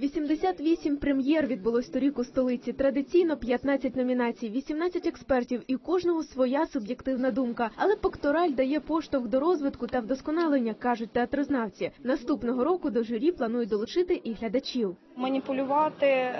88 прем'єр відбулось торік у столиці. Традиційно 15 номінацій, 18 експертів і кожного своя суб'єктивна думка. Але пектораль дає поштовх до розвитку та вдосконалення, кажуть театрознавці. Наступного року до журі планують долучити і глядачів. Маніпулювати е,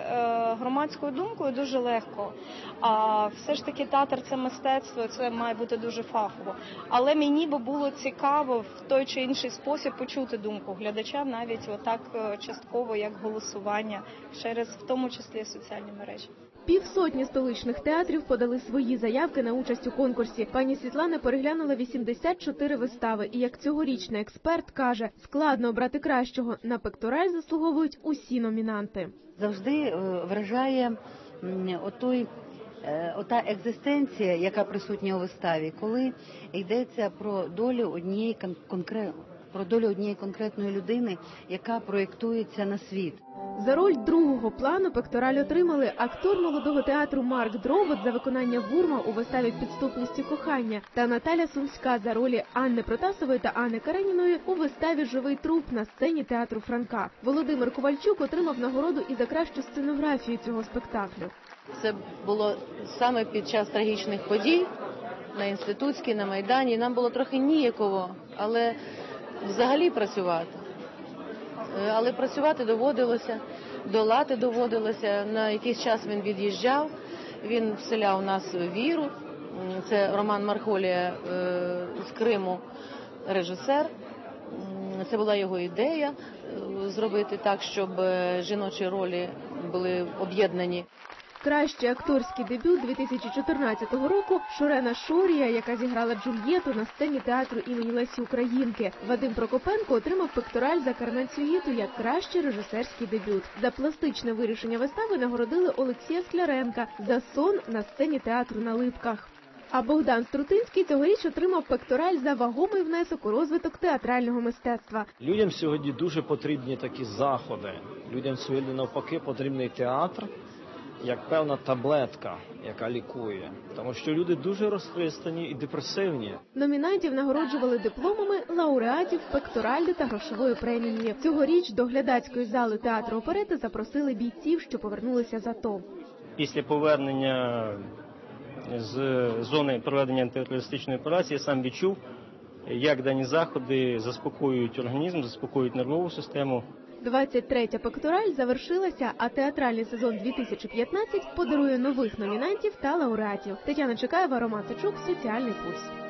громадською думкою дуже легко. А все ж таки театр це мистецтво, це має бути дуже фахово. Але мені би було цікаво в той чи інший спосіб почути думку глядача, навіть отак е, частково, як голосування, через в тому числі соціальні мережі. Півсотні столичних театрів подали свої заявки на участь у конкурсі. Пані Світлана переглянула 84 вистави. І як цьогорічний експерт каже, складно обрати кращого. На пектораль заслуговують усі номінанти. завжди е, вражає отой. е, Ота екзистенція, яка присутня у виставі, коли йдеться про долю однієї кон- про долю однієї конкретної людини, яка проєктується на світ. За роль другого плану пектораль отримали актор молодого театру Марк Дробот за виконання гурма у виставі Підступності кохання та Наталя Сумська за ролі Анни Протасової та Анни Кареніної у виставі Живий труп на сцені театру Франка. Володимир Ковальчук отримав нагороду і за кращу сценографію цього спектаклю. Це було саме під час трагічних подій на інститутській, на майдані. Нам було трохи ніяково, але взагалі працювати. Е, Але працювати доводилося, долати доводилося. На якийсь час він від'їжджав, він вселяв у нас віру. Це Роман Мархолія е, з Криму, режисер. Це була його ідея е, зробити так, щоб жіночі ролі були об'єднані. Кращий акторський дебют 2014 року Шурена Шорія, яка зіграла Джульєту на сцені театру імені Лесі Українки. Вадим Прокопенко отримав пектораль за Кармен Цюїту як кращий режисерський дебют. За пластичне вирішення вистави нагородили Олексія Скляренка за сон на сцені театру на Липках. А Богдан Струтинський цьогоріч отримав пектораль за вагомий внесок у розвиток театрального мистецтва. Людям сьогодні дуже потрібні такі заходи. Людям сьогодні навпаки потрібний театр як певна таблетка, яка лікує, тому що люди дуже розхристані і депресивні. Номінантів нагороджували дипломами лауреатів пекторальди та грошовою премією. Цьогоріч до глядацької зали театру оперети запросили бійців, що повернулися з АТО. після повернення з зони проведення антитерористичної операції я сам відчув, як дані заходи заспокоюють організм, заспокоюють нервову систему. 23-я пектораль завершилася, а театральний сезон 2015 подарує нових номінантів та лауреатів. Тетяна Чекаєва, Роман Сачук, Соціальний пульс.